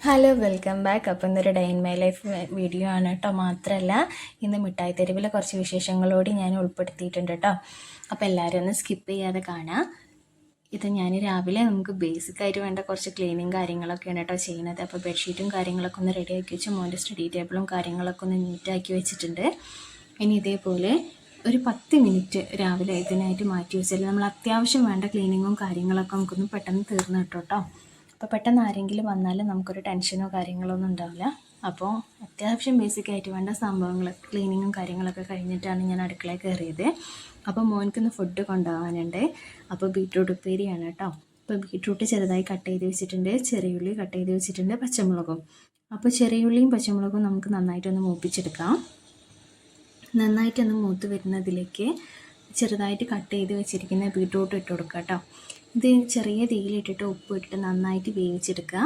Hello welcome back അപ്പം ഇന്നൊരു day in my life video ആണ് കേട്ടോ മാത്രമല്ല ഇന്ന് മിഠായി തെരുവിലെ കുറച്ച് വിശേഷങ്ങളോട് ഞാൻ ഉൾപ്പെടുത്തിയിട്ടുണ്ട് കേട്ടോ അപ്പോൾ എല്ലാവരും ഒന്ന് സ്കിപ്പ് ചെയ്യാതെ കാണാം. ഇത് ഞാൻ രാവിലെ നമുക്ക് ബേസിക് ആയിട്ട് വേണ്ട കുറച്ച് ക്ലീനിങ് കാര്യങ്ങളൊക്കെയാണ് കേട്ടോ ചെയ്യുന്നത്. അപ്പോൾ ബെഡ്ഷീറ്റും കാര്യങ്ങളൊക്കെ ഒന്ന് റെഡി ആക്കി വെച്ച് മോന്റെ സ്റ്റഡി ടേബിളും കാര്യങ്ങളൊക്കെ ഒന്ന് നീറ്റാക്കി വെച്ചിട്ടുണ്ട്. ഇനി ഇതേപോലെ ഒരു പത്ത് മിനിറ്റ് രാവിലെ ഇതിനായിട്ട് മാറ്റി വെച്ചാൽ നമ്മൾ അത്യാവശ്യം വേണ്ട ക്ലീനിങ്ങും കാര്യങ്ങളൊക്കെ നമുക്കൊന്ന് പെട്ടെന്ന് തീർന്നു കിട്ടും കേട്ടോ അപ്പോൾ പെട്ടെന്ന് ആരെങ്കിലും വന്നാൽ നമുക്കൊരു ടെൻഷനോ കാര്യങ്ങളോ ഒന്നും ഉണ്ടാവില്ല. അപ്പോൾ അത്യാവശ്യം ബേസിക് ആയിട്ട് വേണ്ട സംഭവങ്ങൾ ക്ലീനിങ്ങും കാര്യങ്ങളൊക്കെ കഴിഞ്ഞിട്ടാണ് ഞാൻ അടുക്കളയിൽ കയറിയത് അപ്പോൾ മോൻക്കിന്ന് ഫുഡ് കൊണ്ടുപോകാനുണ്ട്. അപ്പോൾ ബീട്രൂട്ട് ഉപ്പേരിയാണ് കേട്ടോ. അപ്പോൾ ബീട്രൂട്ട് ചെറുതായി കട്ട് ചെയ്ത് വെച്ചിട്ടുണ്ട് ചെറിയുള്ളി കട്ട് ചെയ്ത് വെച്ചിട്ടുണ്ട് പച്ചമുളകും. അപ്പോൾ ചെറിയുള്ളിയും പച്ചമുളകും നമുക്ക് നന്നായിട്ടൊന്ന് മൂപ്പിച്ചെടുക്കാം. നന്നായിട്ടൊന്ന് മൂത്ത് വരുന്നതിലേക്ക് ചെറുതായിട്ട് കട്ട് ചെയ്ത് വെച്ചിരിക്കുന്ന ബീട്രൂട്ട് ഇട്ട് കൊടുക്കുക കേട്ടോ. ഇത് ചെറിയ തീയിലിട്ടിട്ട് ഉപ്പ് ഇട്ടിട്ട് നന്നായിട്ട് വേവിച്ചെടുക്കുക.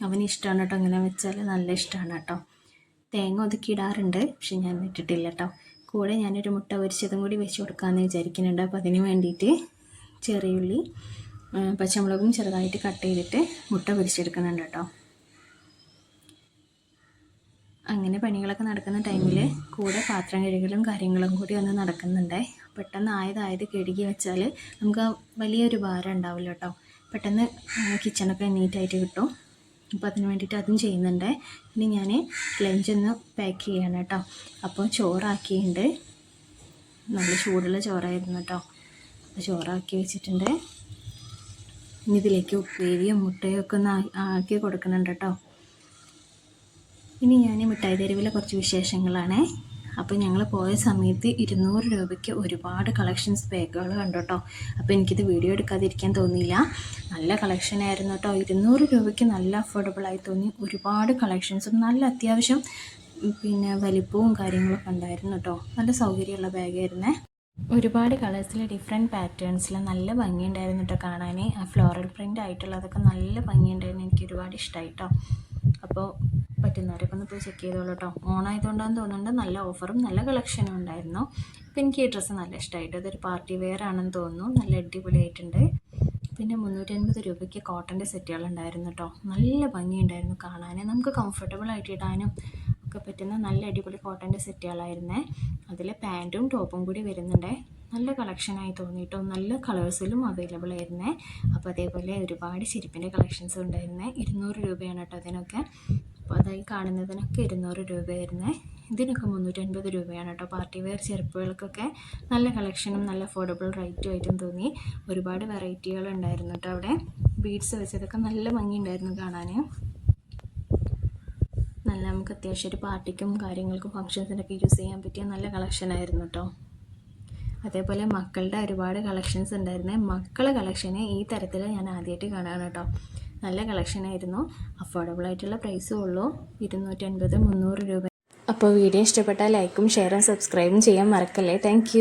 അവന് ഇഷ്ടമാണ് കേട്ടോ അങ്ങനെ വെച്ചാൽ. നല്ല ഇഷ്ടമാണ് കേട്ടോ. തേങ്ങ ഒതുക്കി ഇടാറുണ്ട് പക്ഷെ ഞാൻ ഇട്ടിട്ടില്ല കേട്ടോ. കൂടെ ഞാനൊരു മുട്ട പൊരിച്ചതും കൂടി വെച്ച് കൊടുക്കാമെന്ന് വിചാരിക്കുന്നുണ്ട്. അപ്പോൾ അതിന് വേണ്ടിയിട്ട് ചെറിയുള്ളി പച്ചമുളകും ചെറുതായിട്ട് കട്ട് ചെയ്തിട്ട് മുട്ട പൊരിച്ചെടുക്കുന്നുണ്ട് കേട്ടോ. അങ്ങനെ പണികളൊക്കെ നടക്കുന്ന ടൈമിൽ കൂടെ പാത്രം കഴുകലും കാര്യങ്ങളും കൂടി ഒന്ന് നടക്കുന്നുണ്ട്. പെട്ടെന്ന് ആയതായത് കഴുകി വെച്ചാൽ നമുക്ക് വലിയൊരു ഭാരം ഉണ്ടാവില്ല കേട്ടോ. പെട്ടെന്ന് കിച്ചണൊക്കെ നീറ്റായിട്ട് കിട്ടും. അപ്പോൾ അതിന് വേണ്ടിയിട്ട് അതും ചെയ്യുന്നുണ്ട്. ഇനി ഞാൻ ലഞ്ച് ഒന്ന് പാക്ക് ചെയ്യണം കേട്ടോ. അപ്പോൾ ചോറാക്കിയിട്ടുണ്ട് നല്ല ചൂടുള്ള ചോറായിരുന്നു കേട്ടോ. അപ്പോൾ ചോറാക്കി വെച്ചിട്ടുണ്ട്. ഇനി ഇതിലേക്ക് ഉപ്പേരിയും മുട്ടയും ഒക്കെ ഒന്ന് ആക്കി കൊടുക്കുന്നുണ്ട് കേട്ടോ. ഇനി ഞാൻ മിഠായി തെരുവിലെ കുറച്ച് വിശേഷങ്ങളാണ്. അപ്പോൾ ഞങ്ങൾ പോയ സമയത്ത് ഇരുന്നൂറ് രൂപയ്ക്ക് ഒരുപാട് കളക്ഷൻസ് ബാഗുകൾ കണ്ടു കേട്ടോ അപ്പോൾ എനിക്കിത് വീഡിയോ എടുക്കാതിരിക്കാൻ തോന്നിയില്ല. നല്ല കളക്ഷൻ ആയിരുന്നു കേട്ടോ ഇരുന്നൂറ് രൂപയ്ക്ക് നല്ല അഫോർഡബിളായി തോന്നി. ഒരുപാട് കളക്ഷൻസും നല്ല അത്യാവശ്യം പിന്നെ വലിപ്പവും കാര്യങ്ങളൊക്കെ ഉണ്ടായിരുന്നു കേട്ടോ നല്ല സൗകര്യമുള്ള ബാഗായിരുന്നേ. ഒരുപാട് കളേഴ്സിൽ ഡിഫറെന്റ് പാറ്റേൺസിൽ നല്ല ഭംഗിയുണ്ടായിരുന്നു കേട്ടോ കാണാൻ ആ ഫ്ലോറൽ പ്രിന്റ് ആയിട്ടുള്ളതൊക്കെ നല്ല ഭംഗിയുണ്ടായിരുന്നു. എനിക്ക് ഒരുപാട് ഇഷ്ടമായി കേട്ടോ അപ്പോൾ പറ്റുന്നവരൊക്കെ ഒന്ന് പോയി ചെക്ക് ചെയ്തോളൂ കേട്ടോ ഓണായതുകൊണ്ടാന്ന് തോന്നുന്നുണ്ട് നല്ല ഓഫറും നല്ല കളക്ഷനും ഉണ്ടായിരുന്നു. അപ്പം എനിക്ക് ഈ ഡ്രസ്സ് നല്ല ഇഷ്ടമായിട്ട് അതൊരു പാർട്ടി വെയർ ആണെന്ന് തോന്നുന്നു. നല്ല അടിപൊളിയായിട്ടുണ്ട്. പിന്നെ മുന്നൂറ്റി അൻപത് രൂപയ്ക്ക് കോട്ടന്റെ സെറ്റുകളുണ്ടായിരുന്നു കേട്ടോ നല്ല ഭംഗിയുണ്ടായിരുന്നു കാണാൻ നമുക്ക് കംഫർട്ടബിൾ ആയിട്ട് ഇടാനും ഒക്കെ പറ്റുന്ന നല്ല അടിപൊളി കോട്ടന്റെ സെറ്റുകളായിരുന്നേ അതിൽ പാന്റും ടോപ്പും കൂടി വരുന്നുണ്ട്. നല്ല കളക്ഷനായി തോന്നിയിട്ടോ നല്ല കളേഴ്സിലും അവൈലബിൾ ആയിരുന്നേ. അപ്പോൾ അതേപോലെ ഒരുപാട് ചെരുപ്പിന്റെ കളക്ഷൻസ് ഉണ്ടായിരുന്നേ. ഇരുന്നൂറ് രൂപയാണ് കേട്ടോ അതിനൊക്കെ. അപ്പോൾ അതായി കാണുന്നതിനൊക്കെ ഇരുന്നൂറ് രൂപയായിരുന്നേ. ഇതിനൊക്കെ മുന്നൂറ്റൻപത് രൂപയാണ് കേട്ടോ പാർട്ടി വെയർ ചെരുപ്പുകൾക്കൊക്കെ നല്ല കളക്ഷനും നല്ല അഫോർഡബിൾ റേറ്റും ആയിട്ടും തോന്നി. ഒരുപാട് വെറൈറ്റികൾ ഉണ്ടായിരുന്നു കേട്ടോ അവിടെ. ബീഡ്സ് വെച്ചതൊക്കെ നല്ല ഭംഗിയുണ്ടായിരുന്നു കാണാൻ നല്ല നമുക്ക് അത്യാവശ്യം ഒരു പാർട്ടിക്കും കാര്യങ്ങൾക്കും ഫംഗ്ഷൻസിനൊക്കെ യൂസ് ചെയ്യാൻ പറ്റിയ നല്ല കളക്ഷനായിരുന്നു കേട്ടോ അതേപോലെ മക്കളുടെ ഒരുപാട് കളക്ഷൻസ് ഉണ്ടായിരുന്നേ. മക്കളെ കളക്ഷനെ ഈ തരത്തിൽ ഞാൻ ആദ്യമായിട്ട് കാണുകയാണ് കേട്ടോ നല്ല കളക്ഷനായിരുന്നു അഫോർഡബിൾ ആയിട്ടുള്ള പ്രൈസും ഉള്ളൂ. ഇരുന്നൂറ്റൻപത് മുന്നൂറ് രൂപ. അപ്പോൾ വീഡിയോ ഇഷ്ടപ്പെട്ടാൽ ലൈക്കും ഷെയറും സബ്സ്ക്രൈബും ചെയ്യാൻ മറക്കല്ലേ. താങ്ക്